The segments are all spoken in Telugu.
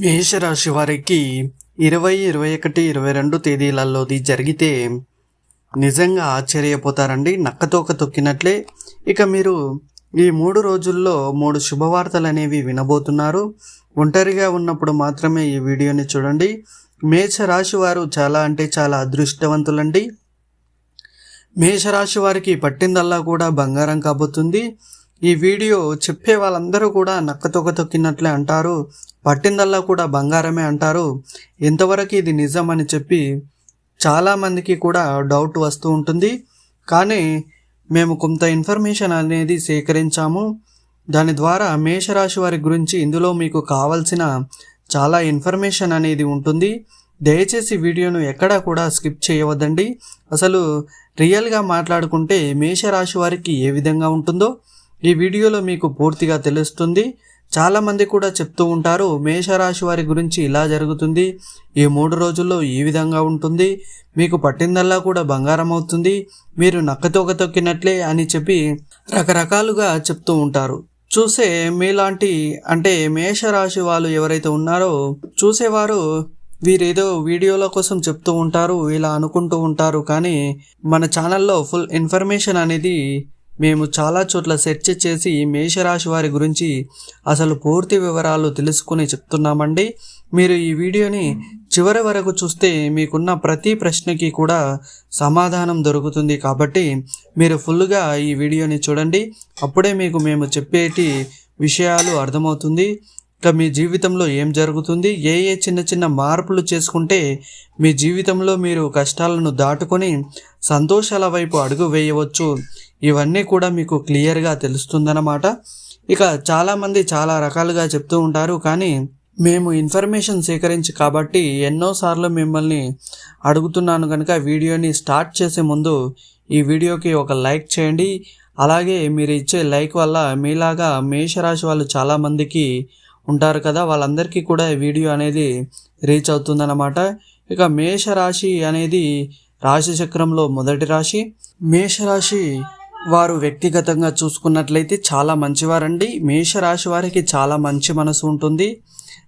మేషరాశి వారికి ఇరవై ఇరవై ఒకటి ఇరవై రెండు తేదీలలోది జరిగితే నిజంగా ఆశ్చర్యపోతారండి. నక్కతోక తొక్కినట్లే. ఇక మీరు ఈ మూడు రోజుల్లో మూడు శుభవార్తలు అనేవి వినబోతున్నారు. ఒంటరిగా ఉన్నప్పుడు మాత్రమే ఈ వీడియోని చూడండి. మేషరాశి వారు చాలా అంటే చాలా అదృష్టవంతులండి. మేషరాశి వారికి పట్టిందల్లా కూడా బంగారం కాబోతుంది. ఈ వీడియో చెప్పే వాళ్ళందరూ కూడా నక్కతొక తొక్కినట్లే అంటారు. పట్టిందల్లా కూడా బంగారమే అంటారు. ఎంతవరకు ఇది నిజం అని చెప్పి చాలామందికి కూడా డౌట్ వస్తూ ఉంటుంది. కానీ మేము కొంత ఇన్ఫర్మేషన్ అనేది సేకరించాము. దాని ద్వారా మేషరాశి వారి గురించి ఇందులో మీకు కావాల్సిన చాలా ఇన్ఫర్మేషన్ అనేది ఉంటుంది. దయచేసి వీడియోను ఎక్కడా కూడా స్కిప్ చేయవద్దండి. అసలు రియల్గా మాట్లాడుకుంటే మేషరాశి వారికి ఏ విధంగా ఉంటుందో ఈ వీడియోలో మీకు పూర్తిగా తెలుస్తుంది. చాలామంది కూడా చెప్తూ ఉంటారు మేషరాశి వారి గురించి ఇలా జరుగుతుంది ఈ మూడు రోజుల్లో ఈ విధంగా ఉంటుంది మీకు పట్టిందల్లా కూడా బంగారం అవుతుంది మీరు నక్కతోక తొక్కినట్లే అని చెప్పి రకరకాలుగా చెప్తూ ఉంటారు. చూసే మీలాంటి అంటే మేషరాశి వాళ్ళు ఎవరైతే ఉన్నారో చూసేవారు వీరేదో వీడియోల కోసం చెప్తూ ఉంటారు ఇలా అనుకుంటూ ఉంటారు కానీ మన ఛానల్లో ఫుల్ ఇన్ఫర్మేషన్ అనేది మేము చాలా చోట్ల సెర్చ్ చేసి మేషరాశి వారి గురించి అసలు పూర్తి వివరాలు తెలుసుకుని చెప్తున్నామండి. మీరు ఈ వీడియోని చివరి వరకు చూస్తే మీకున్న ప్రతి ప్రశ్నకి కూడా సమాధానం దొరుకుతుంది కాబట్టి మీరు ఫుల్గా ఈ వీడియోని చూడండి. అప్పుడే మీకు మేము చెప్పేటి విషయాలు అర్థమవుతుంది. ఇక మీ జీవితంలో ఏం జరుగుతుంది? ఏ ఏ చిన్న చిన్న మార్పులు చేసుకుంటే మీ జీవితంలో మీరు కష్టాలను దాటుకొని సంతోషాల వైపు అడుగు వేయవచ్చు? ఇవన్నీ కూడా మీకు క్లియర్గా తెలుస్తుందన్నమాట. ఇక చాలామంది చాలా రకాలుగా చెప్తూ ఉంటారు కానీ మేము ఇన్ఫర్మేషన్ సేకరించి కాబట్టి ఎన్నోసార్లు మిమ్మల్ని అడుగుతున్నాను కనుక వీడియోని స్టార్ట్ చేసే ముందు ఈ వీడియోకి ఒక లైక్ చేయండి. అలాగే మీరు ఇచ్చే లైక్ వల్ల మీలాగా మేషరాశి వాళ్ళు చాలామందికి ఉంటారు కదా వాళ్ళందరికీ కూడా ఈ వీడియో అనేది రీచ్ అవుతుందన్నమాట. ఇక మేషరాశి అనేది రాశి చక్రంలో మొదటి రాశి. మేషరాశి వారు వ్యక్తిగతంగా చూసుకున్నట్లయితే చాలా మంచివారండి. మేషరాశి వారికి చాలా మంచి మనసు ఉంటుంది.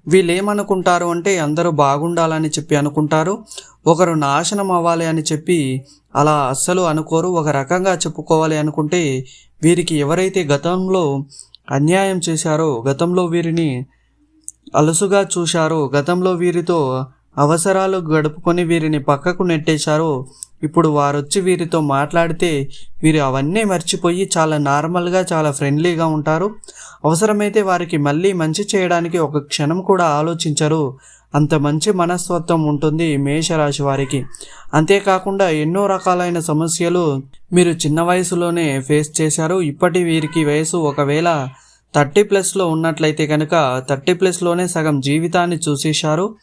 వీళ్ళు ఏమనుకుంటారు అంటే అందరూ బాగుండాలని చెప్పి అనుకుంటారు. ఒకరు నాశనం అవ్వాలి అని చెప్పి అలా అస్సలు అనుకోరు. ఒక రకంగా చెప్పుకోవాలి అనుకుంటే వీరికి ఎవరైతే గతంలో అన్యాయం చేశారో గతంలో వీరిని అలసుగా చూశారో గతంలో వీరితో అవసరాలు గడుపుకొని వీరిని పక్కకు నెట్టేశారో ఇప్పుడు వారొచ్చి వీరితో మాట్లాడితే వీరు అవన్నీ మర్చిపోయి చాలా నార్మల్గా చాలా ఫ్రెండ్లీగా ఉంటారు. అవసరమైతే వారికి మళ్ళీ మంచి చేయడానికి ఒక క్షణం కూడా ఆలోచించరు. అంత మంచి మనస్తత్వం ఉంటుంది మేషరాశి వారికి. అంతేకాకుండా ఎన్నో రకాలైన సమస్యలు మీరు చిన్న వయసులోనే ఫేస్ చేశారు. ఇప్పటి వీరికి వయసు ఒకవేళ థర్టీ ప్లస్లో ఉన్నట్లయితే కనుక థర్టీ ప్లస్లోనే సగం జీవితాన్ని చూసేశారు.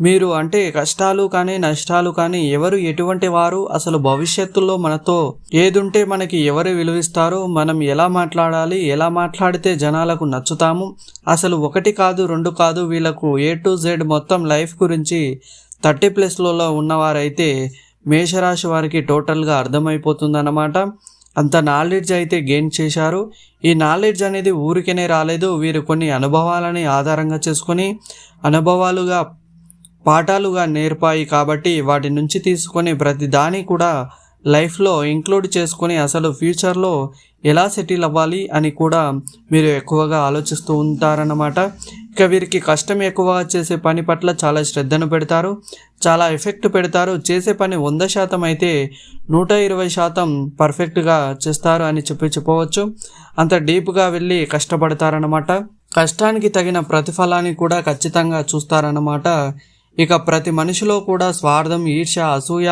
మీరు అంటే కష్టాలు కానీ నష్టాలు కానీ ఎవరు ఎటువంటి వారు? అసలు భవిష్యత్తులో మనతో ఏదుంటే మనకి ఎవరు విలువిస్తారో మనం ఎలా మాట్లాడాలి ఎలా మాట్లాడితే జనాలకు నచ్చుతాము? అసలు ఒకటి కాదు రెండు కాదు వీళ్ళకు ఏ టు జెడ్ మొత్తం లైఫ్ గురించి థర్టీ ప్లస్లలో ఉన్నవారైతే మేషరాశి వారికి టోటల్గా అర్థమైపోతుందన్నమాట. అంత నాలెడ్జ్ అయితే గెయిన్ చేశారు. ఈ నాలెడ్జ్ అనేది ఊరికనే రాలేదు. వీరు కొన్ని అనుభవాలని ఆధారంగా చేసుకొని అనుభవాలుగా పాఠాలుగా నేర్పాయి కాబట్టి వాటి నుంచి తీసుకొని ప్రతి దాని కూడా లైఫ్లో ఇంక్లూడ్ చేసుకొని అసలు ఫ్యూచర్లో ఎలా సెటిల్ అవ్వాలి అని కూడా మీరు ఎక్కువగా ఆలోచిస్తూ ఉంటారన్నమాట. ఇక వీరికి కష్టం ఎక్కువ చేసే పని పట్ల చాలా శ్రద్ధను పెడతారు. చాలా ఎఫెక్ట్ పెడతారు. చేసే పని వంద శాతం అయితే నూట ఇరవై శాతం పర్ఫెక్ట్గా చేస్తారు అని చెప్పి చెప్పవచ్చు. అంత డీప్గా వెళ్ళి కష్టపడతారనమాట కష్టానికి తగిన ప్రతిఫలాన్ని కూడా ఖచ్చితంగా చూస్తారన్నమాట. ఇక ప్రతి మనిషిలో కూడా స్వార్థం ఈర్ష్య అసూయ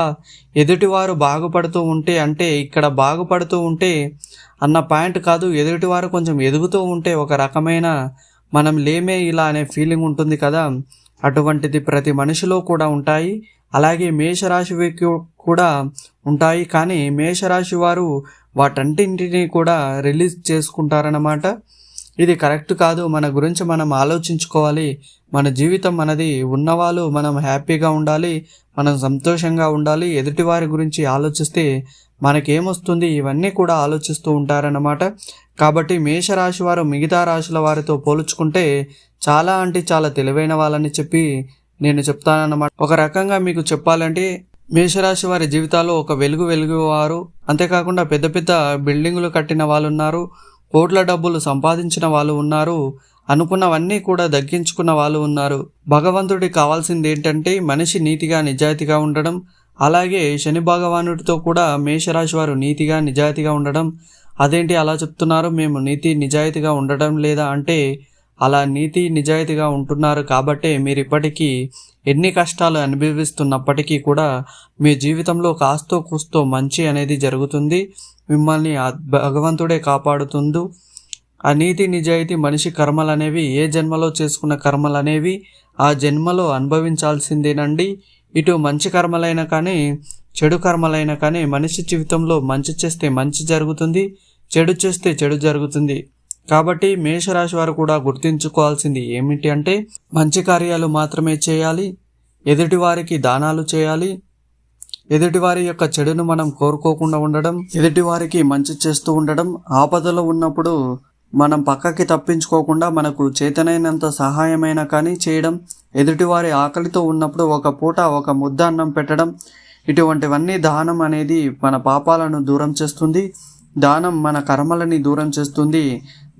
ఎదుటివారు బాగుపడుతూ ఉంటే అంటే ఇక్కడ బాగుపడుతూ ఉంటే అన్న పాయింట్ కాదు. ఎదుటివారు కొంచెం ఎదుగుతూ ఉంటే ఒక రకమైన మనం లేమే ఇలా అనే ఫీలింగ్ ఉంటుంది కదా. అటువంటిది ప్రతి మనిషిలో కూడా ఉంటాయి. అలాగే మేషరాశి కూడా ఉంటాయి. కానీ మేషరాశి వారు వాటంటింటిని కూడా రిలీజ్ చేసుకుంటారన్నమాట. ఇది కరెక్ట్ కాదు. మన గురించి మనం ఆలోచించుకోవాలి. మన జీవితం మనది ఉన్నవాళ్ళు మనం హ్యాపీగా ఉండాలి. మనం సంతోషంగా ఉండాలి. ఎదుటివారి గురించి ఆలోచిస్తే మనకేమొస్తుంది? ఇవన్నీ కూడా ఆలోచిస్తూ ఉంటారన్నమాట. కాబట్టి మేషరాశి వారు మిగతా రాశుల వారితో పోల్చుకుంటే చాలా అంటే చాలా తెలివైన వాళ్ళని చెప్పి నేను చెప్తానన్నమాట. ఒక రకంగా మీకు చెప్పాలంటే మేషరాశి వారి జీవితాల్లో ఒక వెలుగు వెలుగువారు అంతేకాకుండా పెద్ద పెద్ద బిల్డింగులు కట్టిన వాళ్ళు ఉన్నారు కోట్ల డబ్బులు సంపాదించిన వాళ్ళు ఉన్నారు అనుకున్నవన్నీ కూడా దగ్గించుకున్న వాళ్ళు ఉన్నారు. భగవంతుడికి కావాల్సింది ఏంటంటే మనిషి నీతిగా నిజాయితీగా ఉండడం. అలాగే శని భగవానుడితో కూడా మేషరాశి వారు నీతిగా నిజాయితీగా ఉండడం. అదేంటి అలా చెప్తున్నారు? మేము నీతి నిజాయితీగా ఉండడం లేదా అంటే అలా నీతి నిజాయితీగా ఉంటున్నారు కాబట్టే మీరు ఇప్పటికీ ఎన్ని కష్టాలు అనుభవిస్తున్నప్పటికీ కూడా మీ జీవితంలో కాస్తో కూస్తో మంచి అనేది జరుగుతుంది. మిమ్మల్ని భగవంతుడే కాపాడుతుండు. ఆ నీతి నిజాయితీ మనిషి కర్మలు అనేవి ఏ జన్మలో చేసుకున్న కర్మలు అనేవి ఆ జన్మలో అనుభవించాల్సిందేనండి. ఇటు మంచి కర్మలైనా కానీ చెడు కర్మలైనా కానీ మనిషి జీవితంలో మంచి చేస్తే మంచి జరుగుతుంది చెడు చేస్తే చెడు జరుగుతుంది. కాబట్టి మేషరాశి వారు కూడా గుర్తించుకోవాల్సింది ఏమిటి అంటే మంచి కార్యాలు మాత్రమే చేయాలి ఎదుటివారికి దానాలు చేయాలి ఎదుటివారి యొక్క చెడును మనం కోరుకోకుండా ఉండడం ఎదుటివారికి మంచి చేస్తూ ఉండడం ఆపదలో ఉన్నప్పుడు మనం పక్కకి తప్పించుకోకుండా మనకు చేతనైనంత సహాయమైన కానీ చేయడం ఎదుటివారి ఆకలితో ఉన్నప్పుడు ఒక పూట ఒక ముద్ద అన్నం పెట్టడం ఇటువంటివన్నీ దానం అనేది మన పాపాలను దూరం చేస్తుంది దానం మన కర్మలని దూరం చేస్తుంది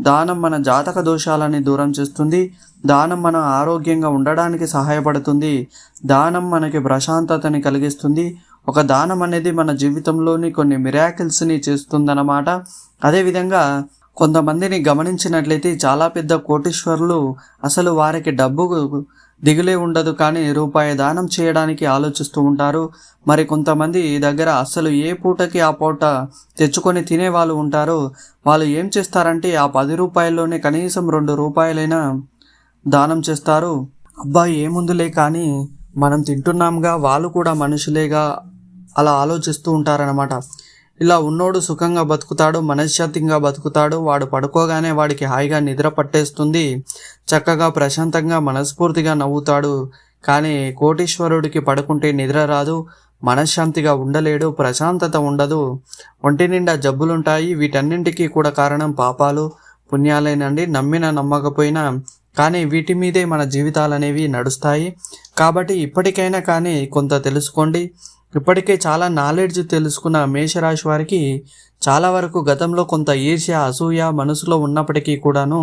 దానం మన జాతక దోషాలని దూరం చేస్తుంది దానం మన ఆరోగ్యంగా ఉండడానికి సహాయపడుతుంది దానం మనకి ప్రశాంతతని కలిగిస్తుంది. ఒక దానం అనేది మన జీవితంలోని కొన్ని మిరాకిల్స్ని చేస్తుందన్నమాట. అదేవిధంగా కొంతమందిని గమనించినట్లయితే చాలా పెద్ద కోటీశ్వరులు అసలు వారికి డబ్బు దిగులే ఉండదు కానీ రూపాయి దానం చేయడానికి ఆలోచిస్తూ ఉంటారు. మరి కొంతమంది దగ్గర అసలు ఏ పూటకి ఆ పూట తెచ్చుకొని తినే వాళ్ళు ఉంటారు. వాళ్ళు ఏం చేస్తారంటే ఆ పది రూపాయల్లోనే కనీసం రెండు రూపాయలైనా దానం చేస్తారు. అబ్బాయి ఏముందులే కానీ మనం తింటున్నాంగా వాళ్ళు కూడా మనుషులేగా అలా ఆలోచిస్తూ ఉంటారనమాట ఇలా ఉన్నోడు సుఖంగా బతుకుతాడు మనశ్శాంతిగా బతుకుతాడు వాడు పడుకోగానే వాడికి హాయిగా నిద్ర పట్టేస్తుంది చక్కగా ప్రశాంతంగా మనస్ఫూర్తిగా నవ్వుతాడు. కానీ కోటీశ్వరుడికి పడుకుంటే నిద్ర రాదు మనశ్శాంతిగా ఉండలేడు ప్రశాంతత ఉండదు. ఒంటి నిండా జబ్బులుంటాయి వీటన్నింటికీ కూడా కారణం పాపాలు పుణ్యాలేనండి నమ్మిన నమ్మకపోయినా. కానీ వీటి మీదే మన జీవితాలు అనేవి నడుస్తాయి. కాబట్టి ఇప్పటికైనా కానీ కొంత తెలుసుకోండి. ఇప్పటికే చాలా నాలెడ్జ్ తెలుసుకున్న మేషరాశి వారికి చాలా వరకు గతంలో కొంత ఈర్ష్య అసూయ మనసులో ఉన్నప్పటికీ కూడాను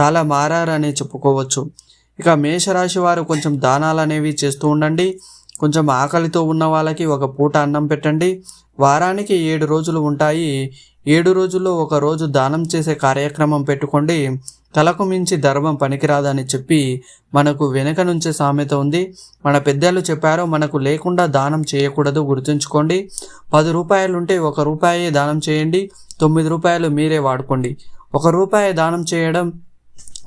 చాలా మారారని చెప్పుకోవచ్చు. ఇక మేషరాశి వారు కొంచెం దానాలు అనేవి చేస్తూ ఉండండి. కొంచెం ఆకలితో ఉన్న వాళ్ళకి ఒక పూట అన్నం పెట్టండి. వారానికి ఏడు రోజులు ఉంటాయి. ఏడు రోజుల్లో ఒక రోజు దానం చేసే కార్యక్రమం పెట్టుకోండి. తలకు మించి ధర్మం పనికిరాదని చెప్పి మనకు వెనుక నుంచే సామెత ఉంది. మన పెద్దలు చెప్పారు మనకు లేకుండా దానం చేయకూడదు గుర్తుంచుకోండి. పది రూపాయలుంటే ఒక రూపాయి దానం చేయండి. తొమ్మిది రూపాయలు మీరే వాడుకోండి. ఒక రూపాయి దానం చేయడం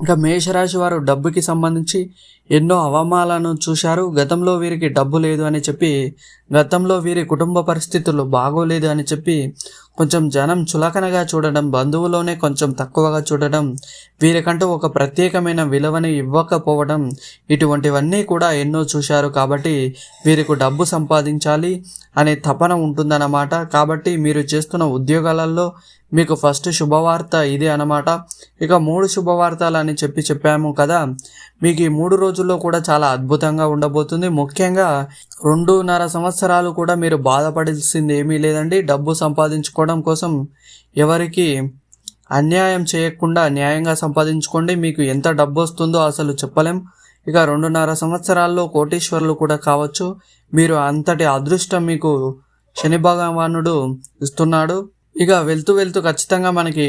ఇంకా మేషరాశి వారు డబ్బుకి సంబంధించి ఎన్నో అవమానాలను చూశారు. గతంలో వీరికి డబ్బు లేదు అని చెప్పి గతంలో వీరి కుటుంబ పరిస్థితులు బాగోలేదు అని చెప్పి కొంచెం జనం చులకనగా చూడడం బంధువులోనే కొంచెం తక్కువగా చూడడం వీరికంటూ ఒక ప్రత్యేకమైన విలువని ఇవ్వకపోవడం ఇటువంటివన్నీ కూడా ఎన్నో చూశారు. కాబట్టి వీరికి డబ్బు సంపాదించాలి అనే తపన ఉంటుందన్నమాట. కాబట్టి మీరు చేస్తున్న ఉద్యోగాలలో మీకు ఫస్ట్ శుభవార్త ఇదే అనమాట ఇక మూడు శుభవార్తలు అని చెప్పి చెప్పాము కదా. మీకు ఈ మూడు రోజుల్లో కూడా చాలా అద్భుతంగా ఉండబోతుంది. ముఖ్యంగా రెండున్నర సంవత్సరాలు కూడా మీరు బాధపడాల్సింది ఏమీ లేదండి. డబ్బు సంపాదించుకోవడం కోసం ఎవరికి అన్యాయం చేయకుండా న్యాయంగా సంపాదించుకోండి. మీకు ఎంత డబ్బు వస్తుందో అసలు చెప్పలేం. ఇక రెండున్నర సంవత్సరాల్లో కోటీశ్వరులు కూడా కావచ్చు. మీరు అంతటి అదృష్టం మీకు శని భగవానుడు ఇస్తున్నాడు. ఇక వెళ్తూ వెళ్తూ ఖచ్చితంగా మనకి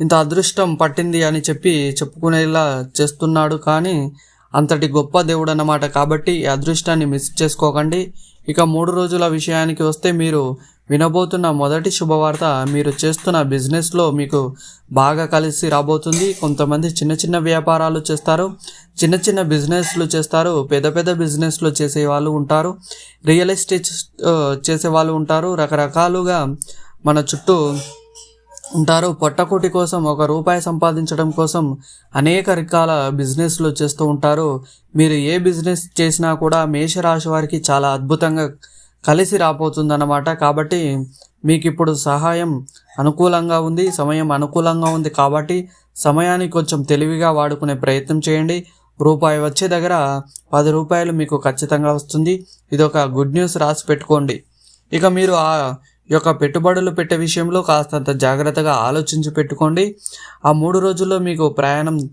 ఇంత అదృష్టం పట్టింది అని చెప్పి చెప్పుకునేలా చేస్తున్నాడు. కానీ అంతటి గొప్ప దేవుడు అన్నమాట కాబట్టి ఈ అదృష్టాన్ని మిస్ చేసుకోకండి. ఇక మూడు రోజుల విషయానికి వస్తే మీరు వినబోతున్న మొదటి శుభవార్త మీరు చేస్తున్న బిజినెస్లో మీకు బాగా కలిసి రాబోతుంది. కొంతమంది చిన్న చిన్న వ్యాపారాలు చేస్తారు చిన్న చిన్న బిజినెస్లు చేస్తారు పెద్ద పెద్ద బిజినెస్లు చేసే వాళ్ళు ఉంటారు రియల్ ఎస్టేట్ చేసే వాళ్ళు ఉంటారు. రకరకాలుగా మన చుట్టూ ఉంటారు. పొట్టకోటి కోసం ఒక రూపాయి సంపాదించడం కోసం అనేక రకాల బిజినెస్లు చేస్తూ ఉంటారు. మీరు ఏ బిజినెస్ చేసినా కూడా మేషరాశి వారికి చాలా అద్భుతంగా కలిసి రాబోతుందన్నమాట. కాబట్టి మీకు ఇప్పుడు సహాయం అనుకూలంగా ఉంది సమయం అనుకూలంగా ఉంది కాబట్టి సమయాన్ని కొంచెం తెలివిగా వాడుకునే ప్రయత్నం చేయండి. రూపాయి వచ్చే దగ్గర పది రూపాయలు మీకు ఖచ్చితంగా వస్తుంది. ఇది ఒక గుడ్ న్యూస్ రాసి పెట్టుకోండి. ఇక మీరు ఆ యొక్క పెట్టుబడులు పెట్టే విషయంలో కాస్తంత జాగ్రత్తగా ఆలోచించి పెట్టుకోండి. ఆ మూడు రోజుల్లో మీకు ప్రయాణం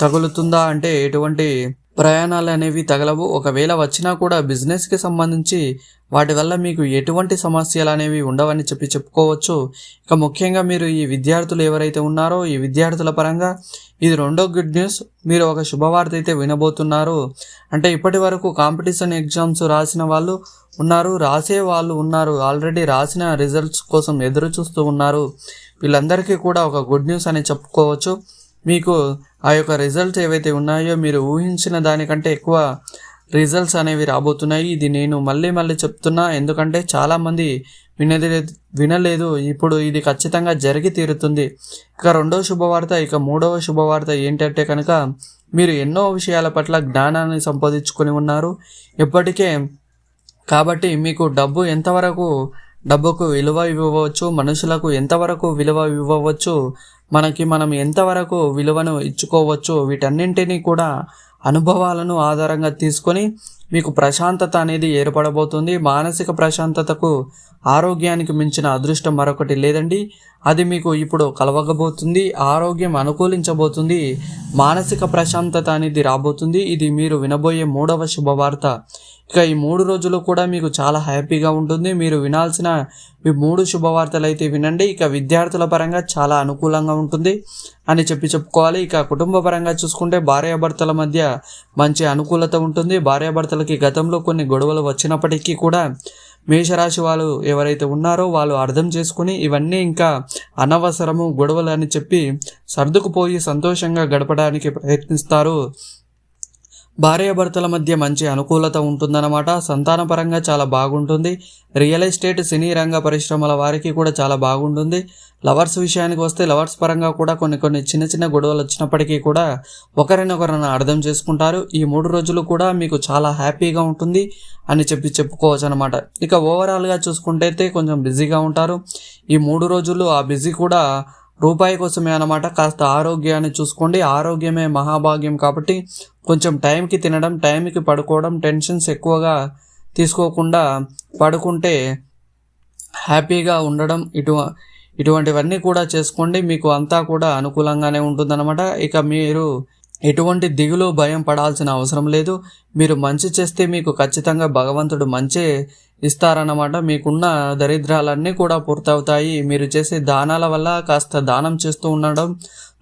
తగులుతుందా అంటే ఎటువంటి ప్రయాణాలు అనేవి తగలవు. ఒకవేళ వచ్చినా కూడా బిజినెస్కి సంబంధించి వాటి వల్ల మీకు ఎటువంటి సమస్యలు అనేవి ఉండవని చెప్పి చెప్పుకోవచ్చు. ఇక ముఖ్యంగా మీరు ఈ విద్యార్థులు ఎవరైతే ఉన్నారో ఈ విద్యార్థుల పరంగా ఇది రెండో గుడ్ న్యూస్. మీరు ఒక శుభవార్త అయితే వినబోతున్నారు. అంటే ఇప్పటి వరకు కాంపిటీషన్ ఎగ్జామ్స్ రాసిన వాళ్ళు ఉన్నారు రాసే వాళ్ళు ఉన్నారు ఆల్రెడీ రాసిన రిజల్ట్స్ కోసం ఎదురు చూస్తూ ఉన్నారు. వీళ్ళందరికీ కూడా ఒక గుడ్ న్యూస్ అని చెప్పుకోవచ్చు. మీకు ఆ యొక్క రిజల్ట్స్ ఏవైతే ఉన్నాయో మీరు ఊహించిన దానికంటే ఎక్కువ రిజల్ట్స్ అనేవి రాబోతున్నాయి. ఇది నేను మళ్ళీ మళ్ళీ చెప్తున్నా ఎందుకంటే చాలామంది వినది వినలేదు. ఇప్పుడు ఇది ఖచ్చితంగా జరిగి తీరుతుంది. ఇక రెండవ శుభవార్త ఇక మూడవ శుభవార్త ఏంటంటే కనుక మీరు ఎన్నో విషయాల పట్ల జ్ఞానాన్ని సంపాదించుకొని ఉన్నారు. ఇప్పటికే కాబట్టి మీకు డబ్బు ఎంతవరకు డబ్బుకు విలువ ఇవ్వవచ్చు మనుషులకు ఎంతవరకు విలువ ఇవ్వవచ్చు మనకి మనం ఎంతవరకు విలువను ఇచ్చుకోవచ్చు వీటన్నింటినీ కూడా అనుభవాలను ఆధారంగా తీసుకొని మీకు ప్రశాంతత అనేది ఏర్పడబోతుంది. మానసిక ప్రశాంతతకు ఆరోగ్యానికి మించిన అదృష్టం మరొకటి లేదండి. అది మీకు ఇప్పుడు కలవగబోతుంది ఆరోగ్యం అనుకూలించబోతుంది మానసిక ప్రశాంతత అనేది రాబోతుంది. ఇది మీరు వినబోయే మూడవ శుభవార్త. ఇక ఈ మూడు రోజులు కూడా మీకు చాలా హ్యాపీగా ఉంటుంది. మీరు వినాల్సిన మీ మూడు శుభవార్తలు అయితే వినండి. ఇక విద్యార్థుల పరంగా చాలా అనుకూలంగా ఉంటుంది అని చెప్పి చెప్పుకోవాలి. ఇక కుటుంబ పరంగా చూసుకుంటే భార్యాభర్తల మధ్య మంచి అనుకూలత ఉంటుంది. భార్యాభర్తలకి గతంలో కొన్ని గొడవలు వచ్చినప్పటికీ కూడా మేషరాశి వాళ్ళు ఎవరైతే ఉన్నారో వాళ్ళు అర్థం చేసుకుని ఇవన్నీ ఇంకా అనవసరము గొడవలు అని చెప్పి సర్దుకుపోయి సంతోషంగా గడపడానికి ప్రయత్నిస్తారు. భార్యాభర్తల మధ్య మంచి అనుకూలత ఉంటుందన్నమాట. సంతానపరంగా చాలా బాగుంటుంది. రియల్ ఎస్టేట్ సినీ రంగ పరిశ్రమల వారికి కూడా చాలా బాగుంటుంది. లవర్స్ విషయానికి వస్తే లవర్స్ పరంగా కూడా కొన్ని కొన్ని చిన్న చిన్న గొడవలు వచ్చినప్పటికీ కూడా ఒకరినొకరిని అర్థం చేసుకుంటారు. ఈ మూడు రోజులు కూడా మీకు చాలా హ్యాపీగా ఉంటుంది అని చెప్పి చెప్పుకోవచ్చు అనమాట ఇక ఓవరాల్గా చూసుకుంటే కొంచెం బిజీగా ఉంటారు. ఈ మూడు రోజులు ఆ బిజీ కూడా రూపాయి కోసమే అనమాట కాస్త ఆరోగ్యాన్ని చూసుకోండి. ఆరోగ్యమే మహాభాగ్యం కాబట్టి కొంచెం టైంకి తినడం టైంకి పడుకోవడం టెన్షన్స్ ఎక్కువగా తీసుకోకుండా పడుకుంటే హ్యాపీగా ఉండడం ఇటు ఇటువంటివన్నీ కూడా చేసుకోండి. మీకు అంతా కూడా అనుకూలంగానే ఉంటుందన్నమాట. ఇక మీరు ఎటువంటి దిగులు భయం పడాల్సిన అవసరం లేదు. మీరు మంచి చేస్తే మీకు ఖచ్చితంగా భగవంతుడు మంచి ఇస్తారన్నమాట. మీకున్న దరిద్రాలన్నీ కూడా పూర్తవుతాయి. మీరు చేసే దానాల వల్ల కాస్త దానం చేస్తూ ఉండడం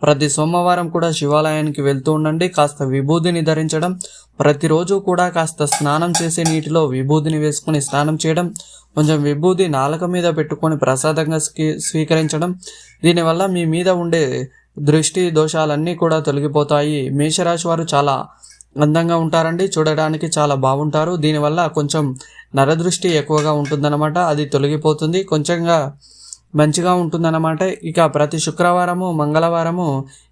ప్రతి సోమవారం కూడా శివాలయానికి వెళ్తూ ఉండండి కాస్త విభూదిని ధరించడం ప్రతిరోజు కూడా కాస్త స్నానం చేసే నీటిలో విభూదిని వేసుకుని స్నానం చేయడం కొంచెం విభూది నాలుక మీద పెట్టుకొని ప్రసాదంగా స్వీకరించడం దీనివల్ల మీ మీద ఉండే దృష్టి దోషాలన్నీ కూడా తొలగిపోతాయి. మేషరాశి వారు చాలా అందంగా ఉంటారండి. చూడడానికి చాలా బాగుంటారు. దీనివల్ల కొంచెం నరదృష్టి ఎక్కువగా ఉంటుందన్నమాట. అది తొలగిపోతుంది. కొంచెంగా మంచిగా ఉంటుందన్నమాట. ఇక ప్రతి శుక్రవారము మంగళవారము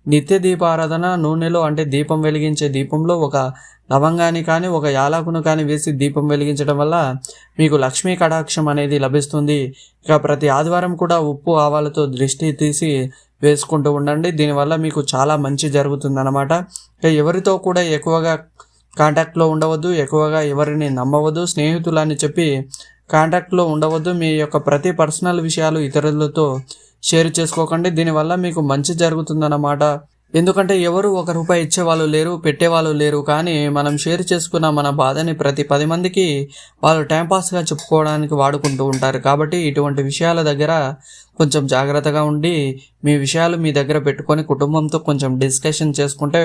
నిత్య దీపారాధన నూనెలో అంటే దీపం వెలిగించే దీపంలో ఒక లవంగాన్ని కానీ ఒక యాలకును కానీ వేసి దీపం వెలిగించడం వల్ల మీకు లక్ష్మీ కటాక్షం అనేది లభిస్తుంది. ఇక ప్రతి ఆదివారం కూడా ఉప్పు ఆవాలతో దృష్టి తీసి వేసుకుంటూ ఉండండి. దీనివల్ల మీకు చాలా మంచి జరుగుతుందన్నమాట. ఎవరితో కూడా ఎక్కువగా కాంటాక్ట్లో ఉండవద్దు ఎక్కువగా ఎవరిని నమ్మవద్దు స్నేహితులని చెప్పి కాంటాక్ట్లో ఉండవద్దు. మీ యొక్క ప్రతి పర్సనల్ విషయాలు ఇతరులతో షేర్ చేసుకోకండి. దీనివల్ల మీకు మంచి జరుగుతుందన్నమాట. ఎందుకంటే ఎవరు ఒక రూపాయి ఇచ్చేవాళ్ళు లేరు పెట్టేవాళ్ళు లేరు కానీ మనం షేర్ చేసుకున్న మన బాధని ప్రతి పది మందికి వాళ్ళు టైంపాస్గా చెప్పుకోవడానికి వాడుకుంటూ ఉంటారు. కాబట్టి ఇటువంటి విషయాల దగ్గర కొంచెం జాగ్రత్తగా ఉండి మీ విషయాలు మీ దగ్గర పెట్టుకొని కుటుంబంతో కొంచెం డిస్కషన్ చేసుకుంటే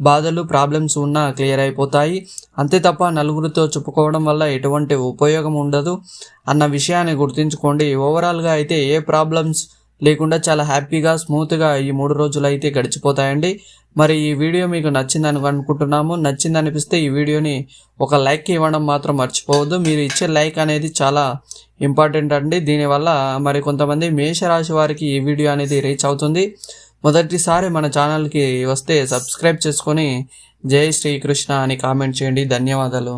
బాధలు ప్రాబ్లమ్స్ ఉన్నా క్లియర్ అయిపోతాయి. అంతే తప్ప నలుగురితో చెప్పుకోవడం వల్ల ఎటువంటి ఉపయోగం ఉండదు. అన్న విషయాన్ని గుర్తుంచుకోండి. ఓవరాల్గా అయితే ఏ ప్రాబ్లమ్స్ లేకుండా చాలా హ్యాపీగా స్మూత్గా ఈ మూడు రోజులు అయితే గడిచిపోతాయండి. మరి ఈ వీడియో మీకు నచ్చిందని అనుకుంటున్నాము. నచ్చింది అనిపిస్తే ఈ వీడియోని ఒక లైక్ ఇవ్వడం మాత్రం మర్చిపోవద్దు. మీరు ఇచ్చే లైక్ అనేది చాలా ఇంపార్టెంట్ అండి. దీనివల్ల మరి కొంతమంది మేషరాశి వారికి ఈ వీడియో అనేది రీచ్ అవుతుంది. మొదటిసారి మన ఛానల్కి వస్తే సబ్స్క్రైబ్ చేసుకొని జై శ్రీకృష్ణ అని కామెంట్ చేయండి. ధన్యవాదాలు.